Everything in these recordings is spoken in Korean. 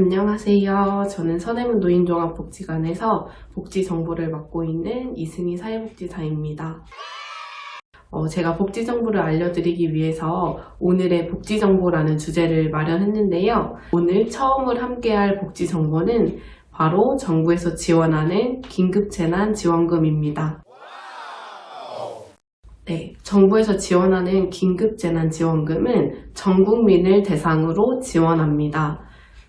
안녕하세요. 저는 서대문 노인종합복지관에서 복지 정보를 맡고 있는 이승희 사회복지사입니다. 어, 제가 복지 정보를 알려드리기 위해서 오늘의 복지 정보라는 주제를 마련했는데요. 오늘 처음을 함께할 복지 정보는 바로 정부에서 지원하는 긴급재난지원금입니다. 네, 정부에서 지원하는 긴급재난지원금은 전 국민을 대상으로 지원합니다.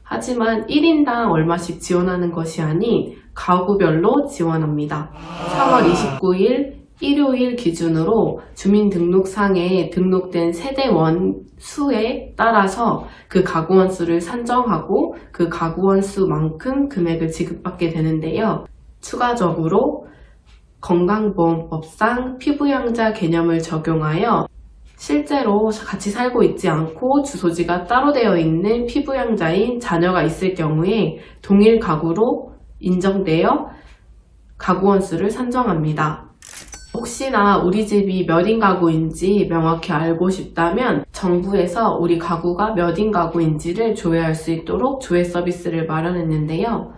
하지만 1인당 얼마씩 지원하는 것이 아닌 가구별로 지원합니다. 3월 29일 일요일 기준으로 주민등록상에 등록된 세대원 수에 따라서 그 가구원 수를 산정하고 그 가구원 수만큼 금액을 지급받게 되는데요. 추가적으로 건강보험법상 피부양자 개념을 적용하여 실제로 같이 살고 있지 않고 주소지가 따로 되어 있는 피부양자인 자녀가 있을 경우에 동일 가구로 인정되어 가구 원 수를 산정합니다. 혹시나 우리 집이 몇 인 가구인지 명확히 알고 싶다면 정부에서 우리 가구가 몇 인 가구인지를 조회할 수 있도록 조회 서비스를 마련했는데요.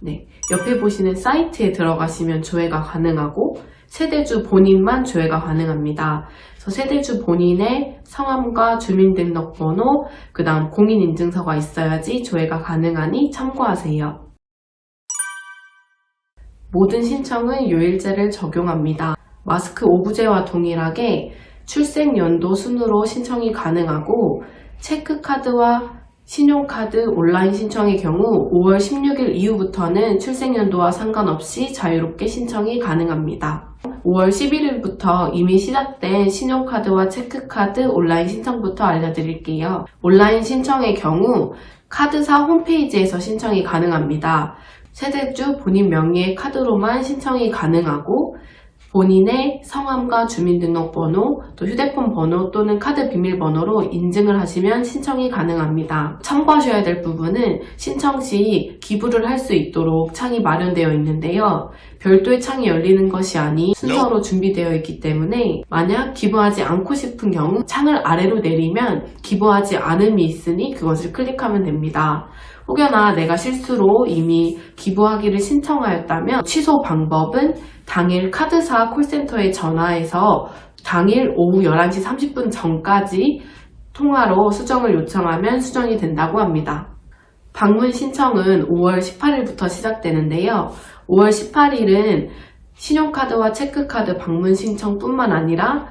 네, 옆에 보시는 사이트에 들어가시면 조회가 가능하고 세대주 본인만 조회가 가능합니다. 그래서 세대주 본인의 성함과 주민등록번호, 그 다음 공인인증서가 있어야지 조회가 가능하니 참고하세요. 모든 신청은 요일제를 적용합니다. 마스크 오부제와 동일하게 출생연도 순으로 신청이 가능하고 체크카드와 신용카드 온라인 신청의 경우 5월 16일 이후부터는 출생연도와 상관없이 자유롭게 신청이 가능합니다. 5월 11일부터 이미 시작된 신용카드와 체크카드 온라인 신청부터 알려드릴게요. 온라인 신청의 경우 카드사 홈페이지에서 신청이 가능합니다. 세대주 본인 명의의 카드로만 신청이 가능하고 본인의 성함과 주민등록번호, 또 휴대폰 번호 또는 카드 비밀번호로 인증을 하시면 신청이 가능합니다. 참고하셔야 될 부분은 신청 시 기부를 할 수 있도록 창이 마련되어 있는데요. 별도의 창이 열리는 것이 아닌 순서로 준비되어 있기 때문에 만약 기부하지 않고 싶은 경우 창을 아래로 내리면 기부하지 않음이 있으니 그것을 클릭하면 됩니다. 혹여나 내가 실수로 이미 기부하기를 신청하였다면 취소 방법은 당일 카드사 콜센터에 전화해서 당일 오후 11시 30분 전까지 통화로 수정을 요청하면 수정이 된다고 합니다. 방문 신청은 5월 18일부터 시작되는데요. 5월 18일은 신용카드와 체크카드 방문 신청뿐만 아니라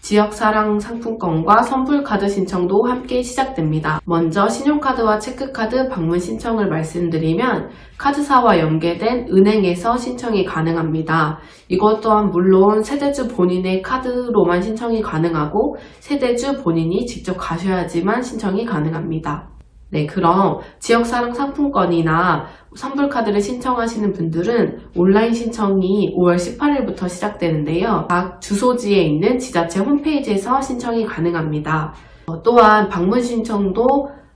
지역사랑 상품권과 선불카드 신청도 함께 시작됩니다. 먼저 신용카드와 체크카드 방문 신청을 말씀드리면 카드사와 연계된 은행에서 신청이 가능합니다. 이것 또한 물론 세대주 본인의 카드로만 신청이 가능하고 세대주 본인이 직접 가셔야지만 신청이 가능합니다. 네, 그럼 지역사랑 상품권이나 선불카드를 신청하시는 분들은 온라인 신청이 5월 18일부터 시작되는데요. 각 주소지에 있는 지자체 홈페이지에서 신청이 가능합니다. 어, 또한 방문 신청도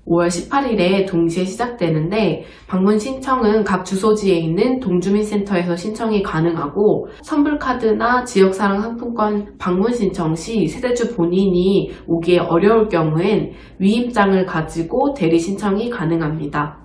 5월 18일에 동시에 시작되는데 방문 신청은 각 주소지에 있는 동주민센터에서 신청이 가능하고 선불카드나 지역사랑 상품권 방문 신청 시 세대주 본인이 오기에 어려울 경우엔 위임장을 가지고 대리 신청이 가능합니다.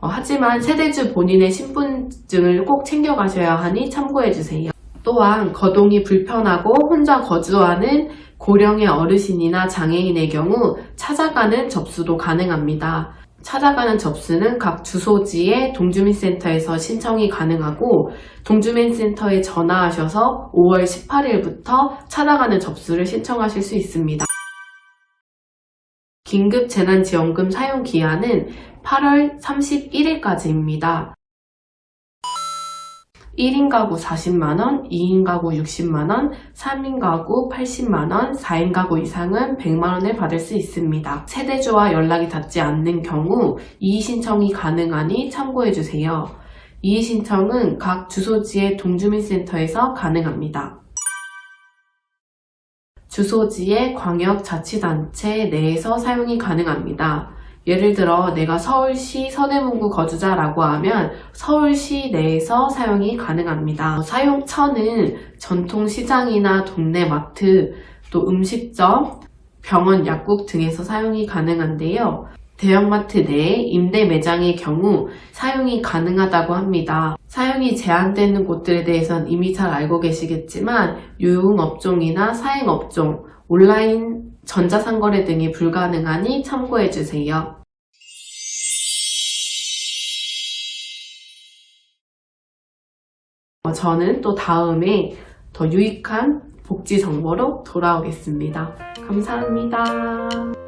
어, 하지만 세대주 본인의 신분증을 꼭 챙겨가셔야 하니 참고해주세요. 또한 거동이 불편하고 혼자 거주하는 고령의 어르신이나 장애인의 경우 찾아가는 접수도 가능합니다. 찾아가는 접수는 각 주소지의 동주민센터에서 신청이 가능하고 동주민센터에 전화하셔서 5월 18일부터 찾아가는 접수를 신청하실 수 있습니다. 긴급 재난지원금 사용 기한은 8월 31일까지입니다. 1인 가구 40만원, 2인 가구 60만원, 3인 가구 80만원, 4인 가구 이상은 100만원을 받을 수 있습니다. 세대주와 연락이 닿지 않는 경우 이의 신청이 가능하니 참고해주세요. 이의 신청은 각 주소지의 동주민센터에서 가능합니다. 주소지의 광역자치단체 내에서 사용이 가능합니다. 예를 들어 내가 서울시 서대문구 거주자라고 하면 서울시 내에서 사용이 가능합니다. 사용처는 전통시장이나 동네 마트, 또 음식점, 병원, 약국 등에서 사용이 가능한데요. 대형마트 내 임대 매장의 경우 사용이 가능하다고 합니다. 사용이 제한되는 곳들에 대해선 이미 잘 알고 계시겠지만 유흥업종이나 사행업종, 온라인 전자상거래 등이 불가능하니 참고해주세요. 어, 저는 또 다음에 더 유익한 복지 정보로 돌아오겠습니다. 감사합니다.